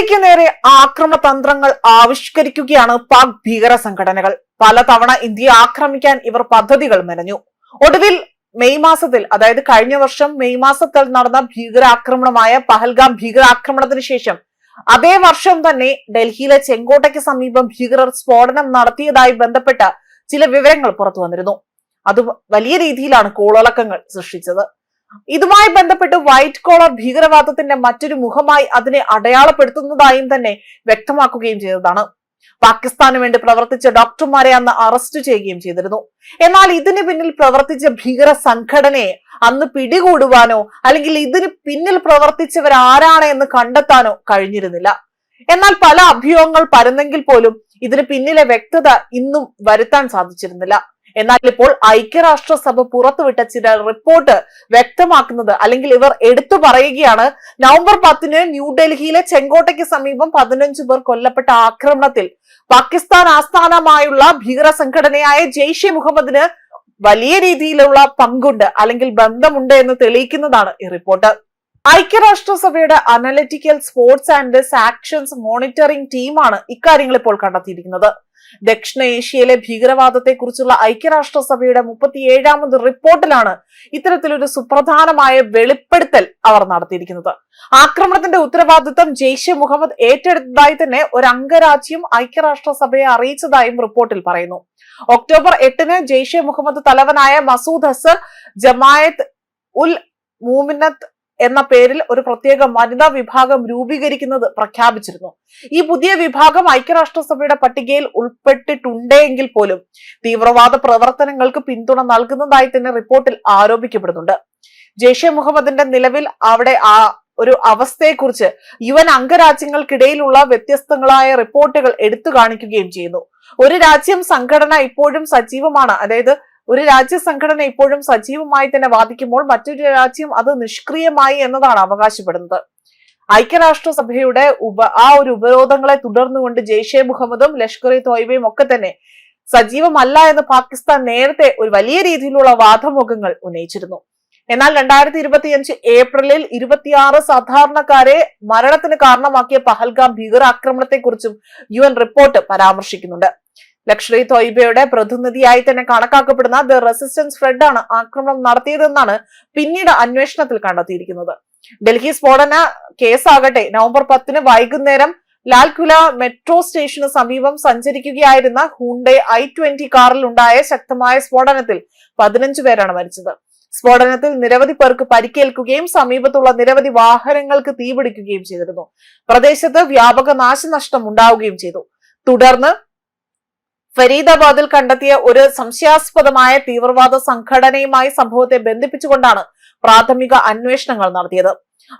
ഇന്ത്യയ്ക്ക് നേരെ ആക്രമണ തന്ത്രങ്ങൾ ആവിഷ്കരിക്കുകയാണ് പാക് ഭീകര സംഘടനകൾ. പലതവണ ഇന്ത്യയെ ആക്രമിക്കാൻ ഇവർ പദ്ധതികൾ മെനഞ്ഞു. ഒടുവിൽ മെയ് മാസത്തിൽ അതായത് കഴിഞ്ഞ വർഷം മെയ് മാസത്തിൽ നടന്ന ഭീകരാക്രമണമായ പഹൽഗാം ഭീകരാക്രമണത്തിന് ശേഷം അതേ വർഷം തന്നെ ഡൽഹിയിലെ ചെങ്കോട്ടയ്ക്ക് സമീപം ഭീകരർ സ്ഫോടനം നടത്തിയതായി ബന്ധപ്പെട്ട ചില വിവരങ്ങൾ പുറത്തു വന്നിരുന്നു അത് വലിയ രീതിയിലാണ് കോളളക്കങ്ങൾ സൃഷ്ടിച്ചത്. ഇതുമായി ബന്ധപ്പെട്ട് വൈറ്റ് കോളർ ഭീകരവാദത്തിന്റെ മറ്റൊരു മുഖമായി അതിനെ അടയാളപ്പെടുത്തുന്നതായും തന്നെ വ്യക്തമാക്കുകയും ചെയ്തതാണ്. പാകിസ്ഥാന് വേണ്ടി പ്രവർത്തിച്ച ഡോക്ടർമാരെ അന്ന് അറസ്റ്റ് ചെയ്യുകയും ചെയ്തിരുന്നു. എന്നാൽ ഇതിന് പിന്നിൽ പ്രവർത്തിച്ച ഭീകര സംഘടനയെ അന്ന് പിടികൂടുവാനോ അല്ലെങ്കിൽ ഇതിന് പിന്നിൽ പ്രവർത്തിച്ചവർ ആരാണ് എന്ന് കണ്ടെത്താനോ കഴിഞ്ഞിരുന്നില്ല. എന്നാൽ പല അഭ്യൂഹങ്ങൾ പരന്നെങ്കിൽ പോലും ഇതിന് പിന്നിലെ വ്യക്തത ഇന്നും വരുത്താൻ സാധിച്ചിരുന്നില്ല. എന്നാൽ ഇപ്പോൾ ഐക്യരാഷ്ട്രസഭ പുറത്തുവിട്ട ചില റിപ്പോർട്ട് വ്യക്തമാക്കുന്നത് അല്ലെങ്കിൽ ഇവർ എടുത്തു പറയുകയാണ്. നവംബർ പത്തിന് ന്യൂഡൽഹിയിലെ ചെങ്കോട്ടയ്ക്ക് സമീപം പതിനഞ്ചു പേർ കൊല്ലപ്പെട്ട ആക്രമണത്തിൽ പാകിസ്ഥാൻ ആസ്ഥാനമായുള്ള ഭീകര സംഘടനയായ ജെയ്ഷെ മുഹമ്മദിന് വലിയ രീതിയിലുള്ള പങ്കുണ്ട് അല്ലെങ്കിൽ ബന്ധമുണ്ട് എന്ന് തെളിയിക്കുന്നതാണ് ഈ റിപ്പോർട്ട്. ഐക്യരാഷ്ട്രസഭയുടെ analytical support and sanctions monitoring ടീമാണ് ഇക്കാര്യങ്ങൾ ഇപ്പോൾ കണ്ടെത്തിയിരിക്കുന്നത്. ദക്ഷിണ ഏഷ്യയിലെ ഭീകരവാദത്തെ കുറിച്ചുള്ള ഐക്യരാഷ്ട്രസഭയുടെ മുപ്പത്തിയേഴാമത് റിപ്പോർട്ടിലാണ് ഇത്തരത്തിലൊരു സുപ്രധാനമായ വെളിപ്പെടുത്തൽ അവർ നടത്തിയിരിക്കുന്നത്. ആക്രമണത്തിന്റെ ഉത്തരവാദിത്തം ജെയ്ഷെ മുഹമ്മദ് ഏറ്റെടുത്തതായി തന്നെ ഒരു അംഗരാജ്യം ഐക്യരാഷ്ട്രസഭയെ അറിയിച്ചതായും റിപ്പോർട്ടിൽ പറയുന്നു. ഒക്ടോബർ എട്ടിന് ജെയ്ഷെ മുഹമ്മദ് തലവനായ മസൂദ് ഹസർ ജമായത്ത് ഉൽ മൂമിനത്ത് എന്ന പേരിൽ ഒരു പ്രത്യേക വനിതാ വിഭാഗം രൂപീകരിക്കുന്നത് പ്രഖ്യാപിച്ചിരുന്നു. ഈ പുതിയ വിഭാഗം ഐക്യരാഷ്ട്രസഭയുടെ പട്ടികയിൽ ഉൾപ്പെട്ടിട്ടുണ്ടെങ്കിൽ പോലും തീവ്രവാദ പ്രവർത്തനങ്ങൾക്ക് പിന്തുണ നൽകുന്നതായി തന്നെ റിപ്പോർട്ടിൽ ആരോപിക്കപ്പെടുന്നുണ്ട്. ജെയ്ഷെ മുഹമ്മദിന്റെ നിലവിൽ അവിടെ ആ ഒരു അവസ്ഥയെക്കുറിച്ച് യു എൻ അംഗരാജ്യങ്ങൾക്കിടയിലുള്ള വ്യത്യസ്തങ്ങളായ റിപ്പോർട്ടുകൾ എടുത്തു കാണിക്കുകയും ചെയ്യുന്നു. ഒരു രാജ്യം സംഘടന ഇപ്പോഴും സജീവമാണ്. അതായത് ഒരു രാജ്യ സംഘടന ഇപ്പോഴും സജീവമായി തന്നെ വാദിക്കുമ്പോൾ മറ്റൊരു രാജ്യം അത് നിഷ്ക്രിയമായി എന്നതാണ് അവകാശപ്പെടുന്നത്. ഐക്യരാഷ്ട്രസഭയുടെ ഉപ ആ ഒരു ഉപരോധങ്ങളെ തുടർന്നുകൊണ്ട് ജെയ്ഷെ മുഹമ്മദും ലഷ്കർ ഇ തോയ്ബയും ഒക്കെ തന്നെ സജീവമല്ല എന്ന് പാകിസ്ഥാൻ നേരത്തെ ഒരു വലിയ രീതിയിലുള്ള വാദമുഖങ്ങൾ ഉന്നയിച്ചിരുന്നു. എന്നാൽ രണ്ടായിരത്തി ഇരുപത്തിയഞ്ച് ഏപ്രിലിൽ ഇരുപത്തിയാറ് സാധാരണക്കാരെ മരണത്തിന് കാരണമാക്കിയ പഹൽഗാം ഭീകരാക്രമണത്തെക്കുറിച്ചും യു എൻ റിപ്പോർട്ട് പരാമർശിക്കുന്നുണ്ട്. ലക്ഷറി തോയ്ബയുടെ പ്രതിനിധിയായി തന്നെ കണക്കാക്കപ്പെടുന്ന ദ റെസിസ്റ്റൻസ് ഫ്രണ്ട് ആണ് ആക്രമണം നടത്തിയതെന്നാണ് പിന്നീട് അന്വേഷണത്തിൽ കണ്ടെത്തിയിരിക്കുന്നത്. ഡൽഹി സ്ഫോടന കേസാകട്ടെ നവംബർ പത്തിന് വൈകുന്നേരം ലാൽകുല മെട്രോ സ്റ്റേഷന് സമീപം സഞ്ചരിക്കുകയായിരുന്ന ഹൂണ്ടെ ഐ ട്വന്റി കാറിൽ ഉണ്ടായ ശക്തമായ സ്ഫോടനത്തിൽ പതിനഞ്ചു പേരാണ് മരിച്ചത്. സ്ഫോടനത്തിൽ നിരവധി പേർക്ക് പരിക്കേൽക്കുകയും സമീപത്തുള്ള നിരവധി വാഹനങ്ങൾക്ക് തീപിടിക്കുകയും ചെയ്തിരുന്നു. പ്രദേശത്ത് വ്യാപക നാശനഷ്ടം ഉണ്ടാവുകയും ചെയ്തു. തുടർന്ന് ഫരീദാബാദിൽ കണ്ടെത്തിയ ഒരു സംശയാസ്പദമായ തീവ്രവാദ സംഘടനയുമായി സംഭവത്തെ ബന്ധിപ്പിച്ചുകൊണ്ടാണ് പ്രാഥമിക അന്വേഷണങ്ങൾ നടത്തിയത്.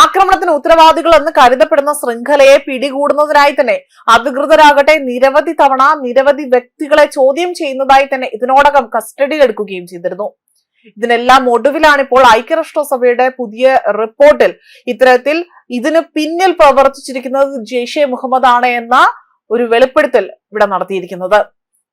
ആക്രമണത്തിന് ഉത്തരവാദികൾ എന്ന് കരുതപ്പെടുന്ന ശൃംഖലയെ പിടികൂടുന്നതിനായി തന്നെ അധികൃതരാകട്ടെ നിരവധി തവണ നിരവധി വ്യക്തികളെ ചോദ്യം ചെയ്യുന്നതായി തന്നെ ഇതിനോടകം കസ്റ്റഡിയിൽ എടുക്കുകയും ചെയ്തിരുന്നു. ഇതിനെല്ലാം ഒടുവിലാണ് ഇപ്പോൾ ഐക്യരാഷ്ട്രസഭയുടെ പുതിയ റിപ്പോർട്ടിൽ ഇത്തരത്തിൽ ഇതിന് പിന്നിൽ പ്രവർത്തിച്ചിരിക്കുന്നത് ജെയ്ഷെ മുഹമ്മദ് ആണ് എന്ന ഒരു വെളിപ്പെടുത്തൽ ഇവിടെ നടത്തിയിരിക്കുന്നത്.